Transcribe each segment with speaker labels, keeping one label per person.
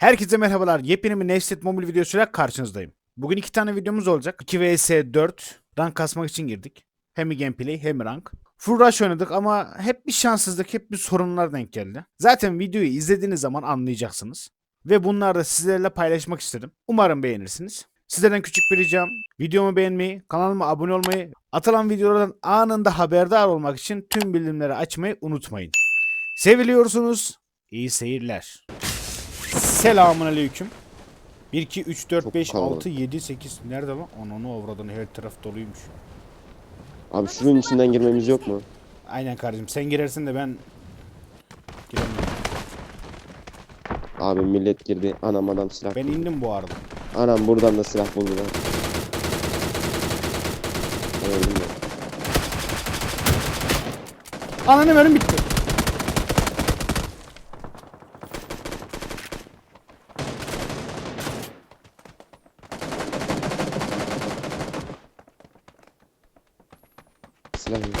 Speaker 1: Herkese merhabalar. Yepyeni bir Nefset Mobil videosuyla karşınızdayım. Bugün iki tane videomuz olacak. 2 vs 4 rank kasmak için girdik. Hem gameplay hem rank. Full rush oynadık ama hep bir şanssızlık, hep bir sorunlar denk geldi. Zaten videoyu izlediğiniz zaman anlayacaksınız. Ve bunları da sizlerle paylaşmak istedim. Umarım beğenirsiniz. Sizlerden küçük bir ricam. Videomu beğenmeyi, kanalıma abone olmayı, atılan videolardan anında haberdar olmak için tüm bildirimleri açmayı unutmayın. Seviliyorsunuz. İyi seyirler. Selamun aleyküm. 1, 2, 3, 4,
Speaker 2: Çok
Speaker 1: 5,
Speaker 2: kalabalık.
Speaker 1: 6, 7, 8. Nerede lan? Ananı avradını her taraf doluymuş.
Speaker 2: Abi şunun içinden girmemiz yok mu?
Speaker 1: Aynen kardeşim sen girersin de ben giremiyorum.
Speaker 2: Abi millet girdi. Anam adam silah.
Speaker 1: Ben indim bu arada.
Speaker 2: Anam buradan da silah buldular. Ben öldüm ben.
Speaker 1: Ananı benim bitti.
Speaker 2: Silah yok.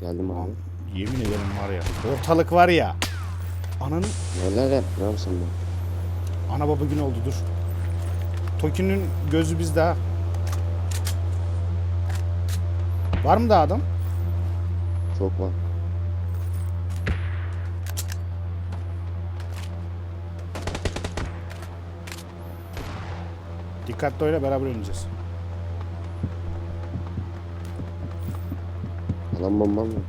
Speaker 2: Geldim abi.
Speaker 1: Yemin ederim var ya. Ortalık var ya. Ananın
Speaker 2: Neler yap? Ne yapsam ben?
Speaker 1: ana baba gün oldu dur. Toki'nin gözü bizde ha. Var mı daha adam?
Speaker 2: Çok var.
Speaker 1: Dikkatli oyna beraber oynayacağız.
Speaker 2: Alan bombam var.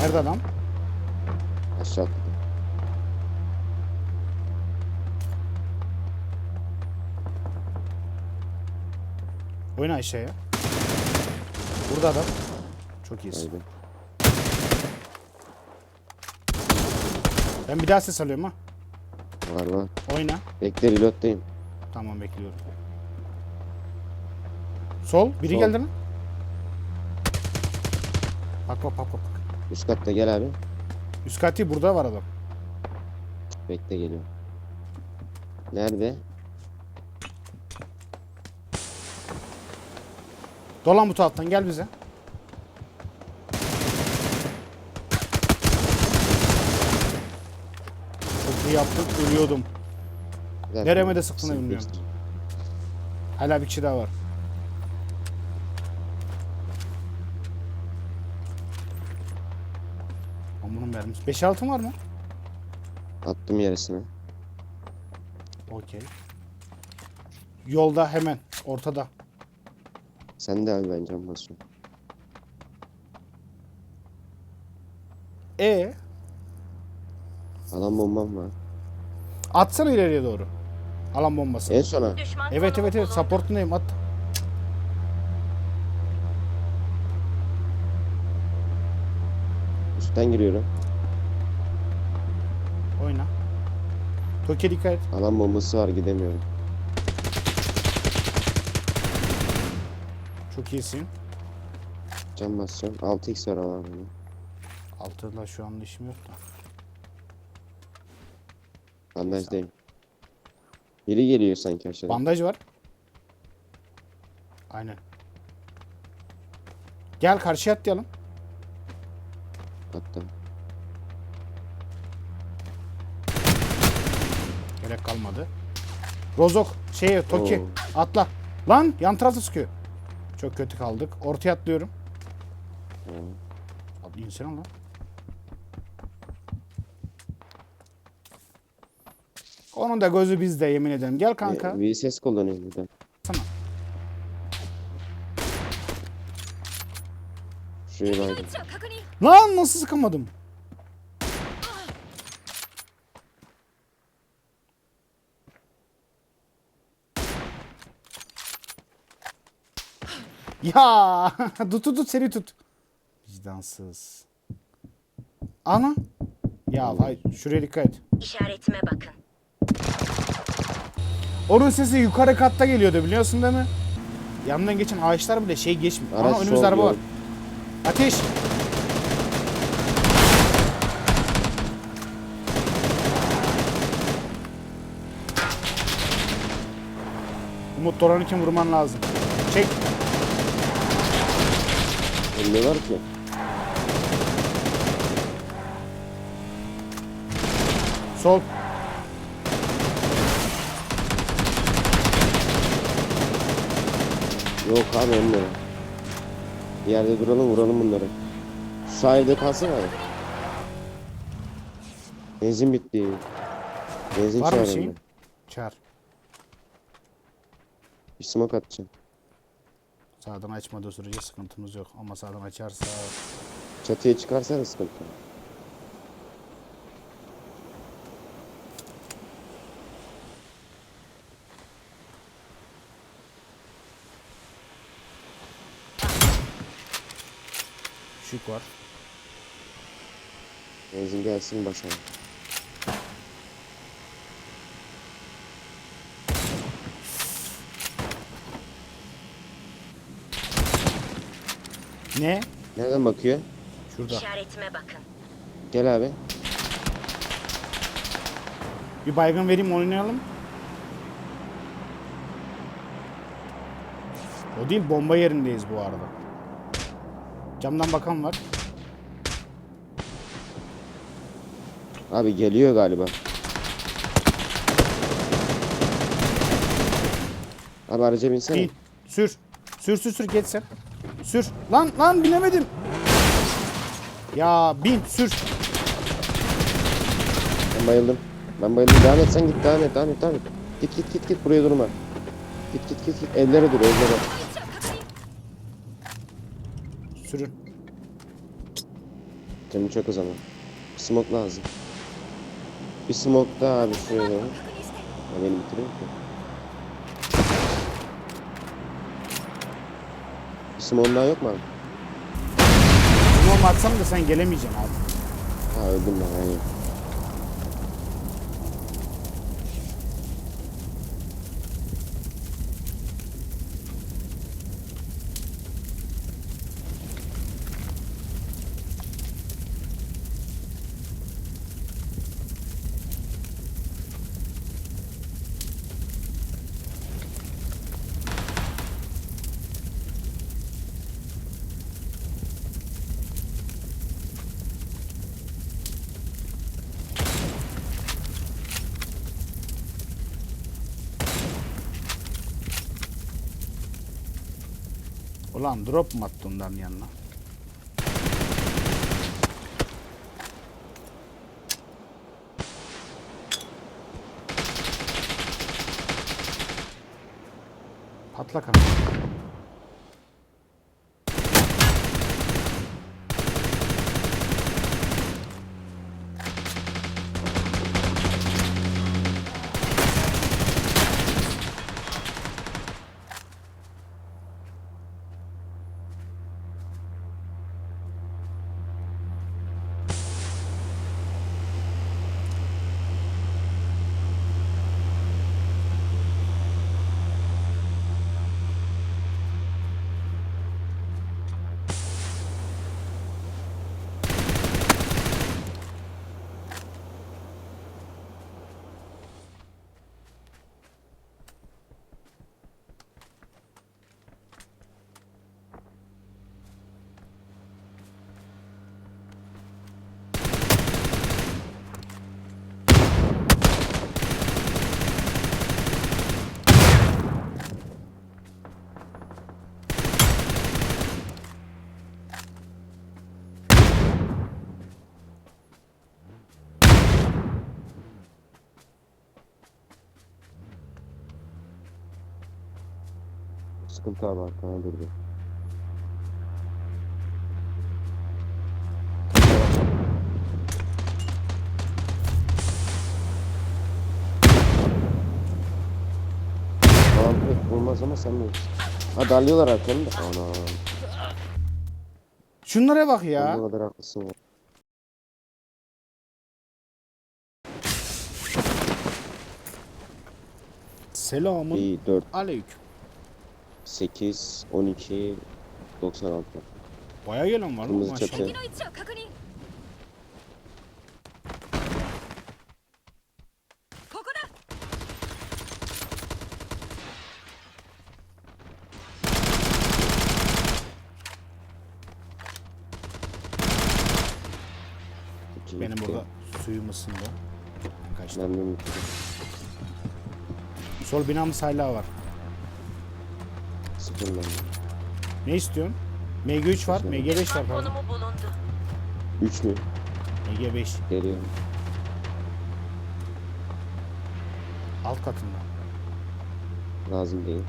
Speaker 1: Nerede adam?
Speaker 2: Aşağı atladı.
Speaker 1: Oyna aşağıya. Burada adam. Çok iyisin.
Speaker 2: Haydi.
Speaker 1: Ben bir daha ses alıyorum ha.
Speaker 2: Var var.
Speaker 1: Oyna.
Speaker 2: Bekle reload'dayım.
Speaker 1: Tamam bekliyorum. Sol. Biri
Speaker 2: Sol.
Speaker 1: geldi lan. Bak bak bak bak.
Speaker 2: Üst katta gel abi.
Speaker 1: Üst katı burada var adam.
Speaker 2: Bekle geliyor. Nerede?
Speaker 1: Dolan bu taraftan gel bize. İyi yaptık. Ölüyordum.
Speaker 2: Bir dakika.
Speaker 1: Nereme de sıktığını
Speaker 2: Sık
Speaker 1: bilmiyorum. Hala bir kişi daha var. Lan bunun mermisi. 5-6 var mı?
Speaker 2: Attım yarısını.
Speaker 1: Okey. Yolda hemen ortada.
Speaker 2: Sen de abi ben can basıyorum.
Speaker 1: E
Speaker 2: Alan bombam var.
Speaker 1: atsana ileriye doğru. Alan bombası.
Speaker 2: En sona.
Speaker 1: Evet evet evet supportundayım at.
Speaker 2: Üstten giriyorum.
Speaker 1: Oyna. Toki dikkat et.
Speaker 2: Alan bombası var gidemiyorum.
Speaker 1: Çok iyisin.
Speaker 2: Can basacağım. 6x var alan benim.
Speaker 1: Altında şu anda işim yok da.
Speaker 2: Bandajdayım. Biri geliyor sanki aşağıdan.
Speaker 1: Bandaj var. Aynen. Gel karşıya atlayalım.
Speaker 2: Hatta.
Speaker 1: Gerek kalmadı. Rozok şeye Toki
Speaker 2: Oo.
Speaker 1: atla. Lan yan tarafta sıkıyor. Çok kötü kaldık. Ortaya atlıyorum.
Speaker 2: Oo.
Speaker 1: Abi insene lan. Onun da gözü bizde yemin ederim. Gel kanka.
Speaker 2: Ee, VSS kullanıyorum ben.
Speaker 1: Tamam.
Speaker 2: Şuraya baydım.
Speaker 1: Lan nasıl sıkamadım? Ya tut tut tut seri tut. Vicdansız. Ana. Ya vay şuraya dikkat et.
Speaker 3: İşaretime bakın.
Speaker 1: Onun sesi yukarı katta geliyordu biliyorsun değil mi? Yanından geçen ağaçlar bile şey geçmiyor.
Speaker 2: Araç
Speaker 1: Ana önümüzde araba var. Ateş. Umut Doran için vurman lazım. Çek.
Speaker 2: Ölmüyorlar ki.
Speaker 1: Sol.
Speaker 2: Yok abi ölmüyorlar. Bir yerde duralım vuralım bunları. Sahilde kalsana abi. Benzin bitti. Benzin
Speaker 1: Var mı
Speaker 2: çağırın
Speaker 1: şeyin? Çağır.
Speaker 2: Bir smoke atacağım.
Speaker 1: Sağdan açmadığı sürece sıkıntımız yok. Ama sağdan açarsa...
Speaker 2: Çatıya çıkarsa da sıkıntı.
Speaker 1: Şık var.
Speaker 2: Benzin gelsin başa.
Speaker 1: Ne?
Speaker 2: Nereden bakıyor?
Speaker 1: Şurada.
Speaker 3: İşaretime bakın.
Speaker 2: Gel abi.
Speaker 1: Bir baygın vereyim oynayalım. O değil bomba yerindeyiz bu arada. Camdan bakan var.
Speaker 2: Abi geliyor galiba. Abi araca binsene.
Speaker 1: Bin. Sür. Sür sür sür geç sen. Sür. Lan lan binemedim. Ya bin sür.
Speaker 2: Ben bayıldım. Ben bayıldım. Devam et sen git devam et devam et devam et. Git git git git buraya durma. Git git git git. Evlere dur evlere.
Speaker 1: Sürün.
Speaker 2: Canım çok o zaman. Bir smoke lazım. Bir smoke daha abi şuraya doğru. Ya beni bitiriyor ki. Bir smoke daha yok mu abi?
Speaker 1: Bunu atsam da sen gelemeyeceksin abi.
Speaker 2: Ha öldüm ben aynen.
Speaker 1: Ulan drop mu attı onların yanına? Patla kanka.
Speaker 2: Sıkıntı abi arkana durdu. Tamam pek ama sen mi? Ha darlıyorlar arkanı da. Ana.
Speaker 1: Şunlara bak ya.
Speaker 2: Ne kadar haklısın ya.
Speaker 1: Selamun
Speaker 2: 1, 4,
Speaker 1: aleyküm.
Speaker 2: 8, 12, 96.
Speaker 1: Bayağı gelen var mı
Speaker 2: Kırmızı çatı.
Speaker 3: maşallah.
Speaker 2: İki,
Speaker 1: Benim
Speaker 2: iki.
Speaker 1: burada suyum ısındı. Kaçtı.
Speaker 2: Ben de unuttum.
Speaker 1: Sol binamız hala var.
Speaker 2: Sıfır ben.
Speaker 1: Ne istiyorsun? MG3 var, MG5 var pardon.
Speaker 3: konumu bulundu.
Speaker 2: Üç mü?
Speaker 1: MG5
Speaker 2: Geliyorum.
Speaker 1: alt katında.
Speaker 2: Lazım değil.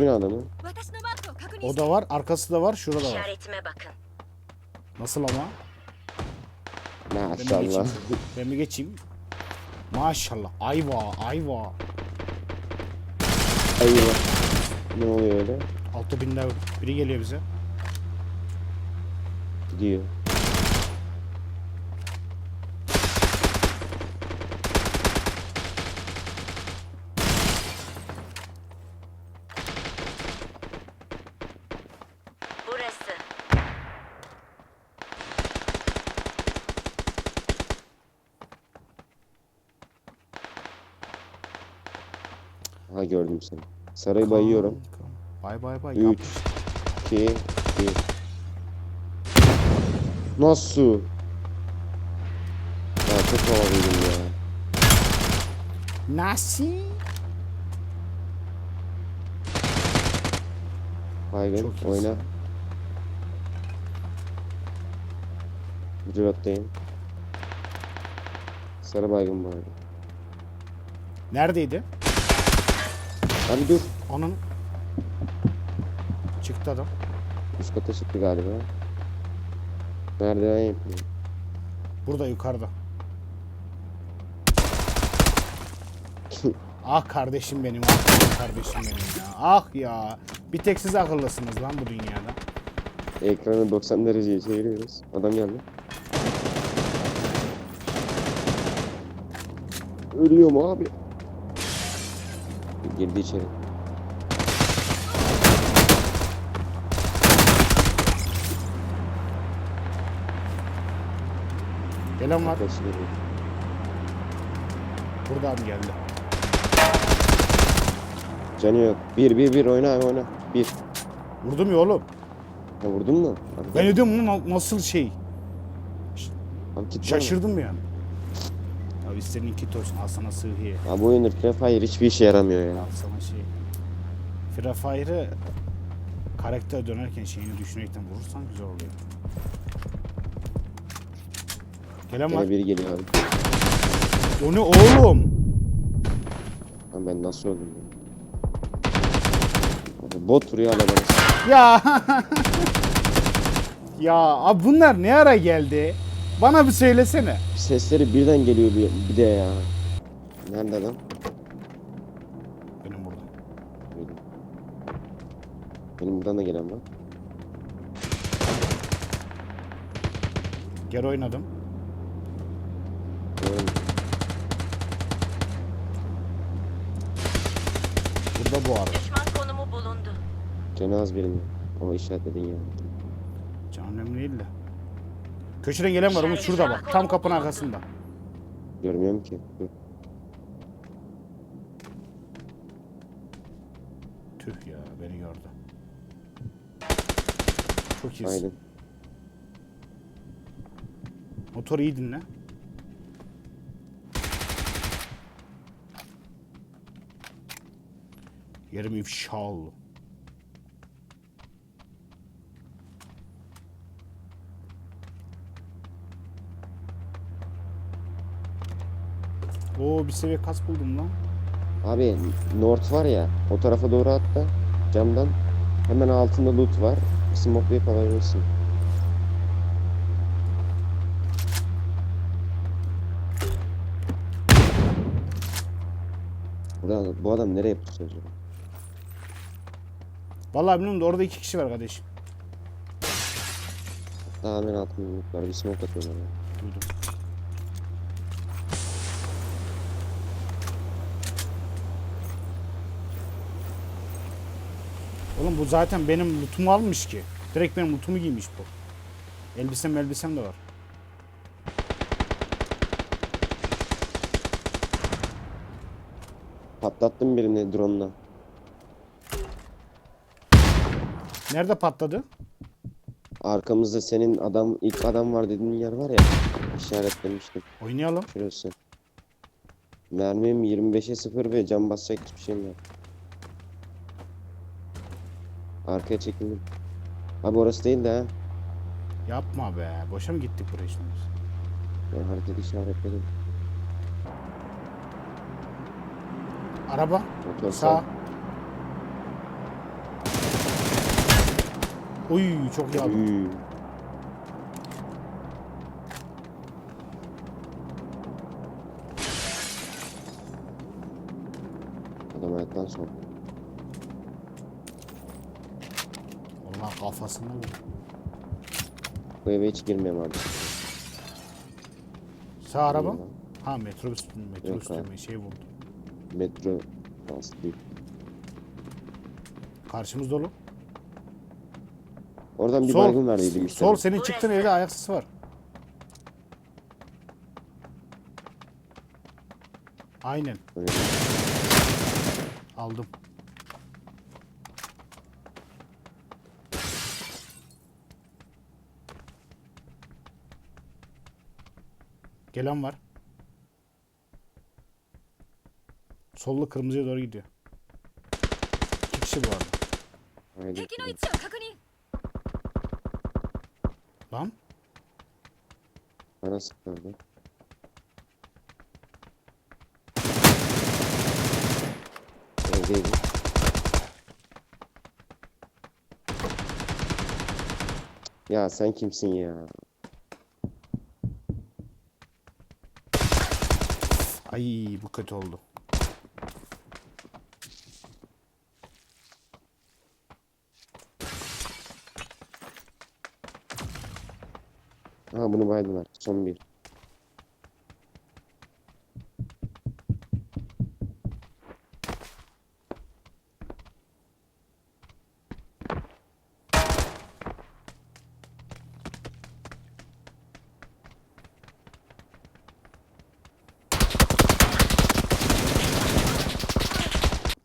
Speaker 2: binada mı?
Speaker 1: O da var, arkası da var, şurada da var.
Speaker 3: Bakın.
Speaker 1: Nasıl ama?
Speaker 2: Maşallah.
Speaker 1: Ben mi geçeyim? Maşallah. Ayva, ayva.
Speaker 2: Eyvah. Ne oluyor öyle?
Speaker 1: Altı binler biri geliyor bize.
Speaker 2: Gidiyor. Gördüm seni. Sarayı bayıyorum.
Speaker 1: Bay bay bay.
Speaker 2: 3
Speaker 1: Yap.
Speaker 2: 2 1 Nasıl? Ya çok havalıydım ya.
Speaker 1: Nasıl?
Speaker 2: Baygın
Speaker 1: Çok
Speaker 2: oyna. Reload'dayım. Sarı baygın bu arada.
Speaker 1: Neredeydi?
Speaker 2: Abi dur.
Speaker 1: Onun çıktı adam.
Speaker 2: Üst kata çıktı galiba. Merdiven yapıyor.
Speaker 1: Burada yukarıda. ah kardeşim benim, ah kardeşim benim ya. Ah ya. Bir tek siz akıllısınız lan bu dünyada.
Speaker 2: Ekranı 90 dereceye çeviriyoruz. Adam geldi. Ölüyorum abi. Girdi içeri.
Speaker 1: Gelen var.
Speaker 2: Kaç geliyor.
Speaker 1: Buradan geldi.
Speaker 2: Canı yok. Bir bir bir oyna abi oyna. Bir.
Speaker 1: Vurdum ya oğlum.
Speaker 2: Ha vurdun mu? Abi,
Speaker 1: Ben dedim bunu nasıl şey?
Speaker 2: abi git
Speaker 1: Şaşırdım yani. Abi senin kit olsun. Al sana sıhhiye.
Speaker 2: Abi bu oyunda Free Fire hiçbir işe yaramıyor ya.
Speaker 1: Al sana şey. Free Fire'ı karakter dönerken şeyini düşünerekten vurursan güzel oluyor. Gelen var.
Speaker 2: Yine biri geliyor abi.
Speaker 1: O ne oğlum?
Speaker 2: Lan ben nasıl öldüm ya? Bot vuruyor hala bana.
Speaker 1: Ya. ya abi bunlar ne ara geldi? Bana bir söylesene.
Speaker 2: Sesleri birden geliyor bir, bir de ya. Nerede adam?
Speaker 1: Benim burada.
Speaker 2: Böyle. Benim buradan da gelen var.
Speaker 1: Geri oynadım.
Speaker 2: Gördüm.
Speaker 1: Burada bu arada.
Speaker 3: Düşman konumu bulundu.
Speaker 2: Canı az birinin. Ama işaretledin ya.
Speaker 1: Can önemli değil de. Köşeden gelen var Umut şurada bak. Tam kapının arkasında.
Speaker 2: Görmüyorum ki. Dur.
Speaker 1: Tüh ya beni gördü. Çok iyisin.
Speaker 2: Aynen.
Speaker 1: Motoru iyi dinle. Yerim ifşa oldu. Oo bir seviye kas buldum lan.
Speaker 2: Abi North var ya. O tarafa doğru atla. Camdan. Hemen altında loot var. Smoke'layıp alabilirsin. Burada, bu adam nereye pusu acaba?
Speaker 1: Vallahi bilmiyorum da orada iki kişi var kardeşim.
Speaker 2: Daha hemen altında loot var. Bir smoke atıyorlar. ya.
Speaker 1: Duydum. Oğlum bu zaten benim lootumu almış ki. Direkt benim lootumu giymiş bu. Elbisem elbisem de var.
Speaker 2: Patlattım birini drone'la.
Speaker 1: Nerede patladı?
Speaker 2: Arkamızda senin adam ilk adam var dediğin yer var ya. işaretlemiştim.
Speaker 1: Oynayalım.
Speaker 2: Şurası. Mermim 25'e 0 ve cam basacak hiçbir şeyim yok. Arkaya çekildim. Abi orası değil de ha.
Speaker 1: Yapma be. Boşa mı gittik buraya şimdi? biz?
Speaker 2: Ben haritada işaretledim.
Speaker 1: Araba.
Speaker 2: Motor
Speaker 1: Sağ. Uy çok iyi aldım.
Speaker 2: Üy. Adam ayaktan sonra.
Speaker 1: Kafasına vur.
Speaker 2: Bu eve hiç girmeyeyim abi.
Speaker 1: Sağ araba.
Speaker 2: Eyvallah.
Speaker 1: Ha metrobüs metrobüs
Speaker 2: Yok abi.
Speaker 1: diyorum, şey vurdu.
Speaker 2: Metro bastı.
Speaker 1: Karşımız dolu.
Speaker 2: Oradan bir
Speaker 1: Sol.
Speaker 2: baygın verdiydim işte.
Speaker 1: Sol senin çıktığın evde ayak sesi var. Aynen.
Speaker 2: Öyle.
Speaker 1: Aldım. Gelen var. Sollu kırmızıya doğru gidiyor. İki kişi bu arada.
Speaker 2: Haydi.
Speaker 1: Lan.
Speaker 2: Bana sıkıldı. Evdeydi. Ya sen kimsin ya?
Speaker 1: Ay bu kötü oldu.
Speaker 2: Ha bunu baydılar. Son bir.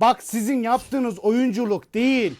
Speaker 1: Bak sizin yaptığınız oyunculuk değil.